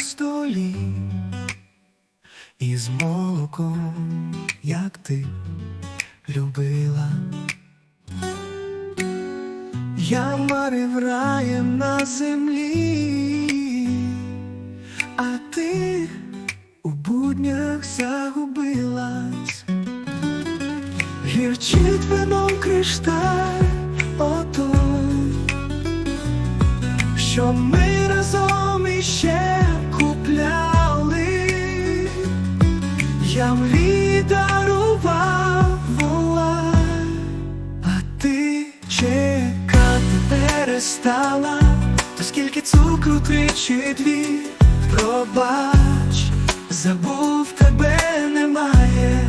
столі із молоком, як ти любила. Я марив раєм на землі, а ти у буднях загубилась. Гірчить вином кришталь отой, що ми то скільки цукру тричі дві, пробач, забув тебе немає.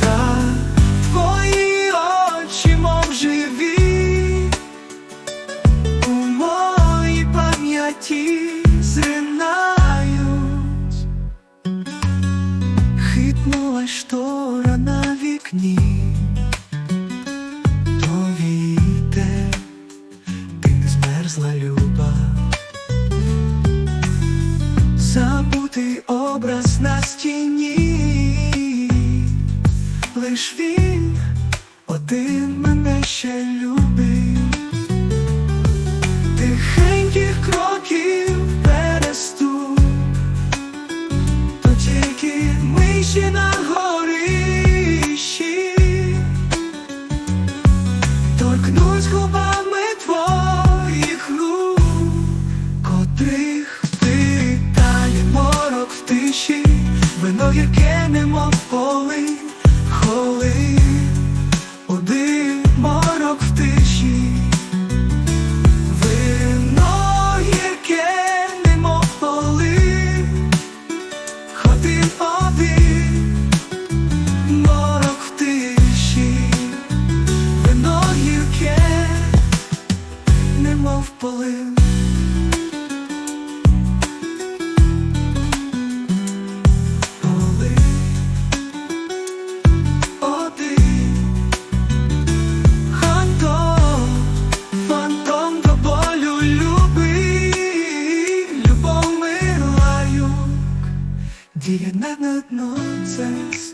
Та твої очі, мов живі, у моїй пам'яті зринають. Хитнула штора на вікні, на стіні, лиш він один мене ще любив, тихеньких кроків переступ, то тільки миші на горищі, торкнусь губами твоїх рук котрих один один, морок в немов полин. Діє не на дно,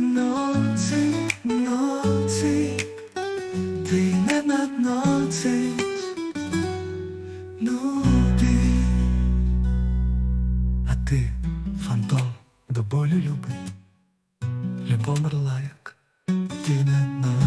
ноці, ноці, ти не над дно, ну ти, А ти, фантом, до болю любий, любов мерла, як ти не нонсенс,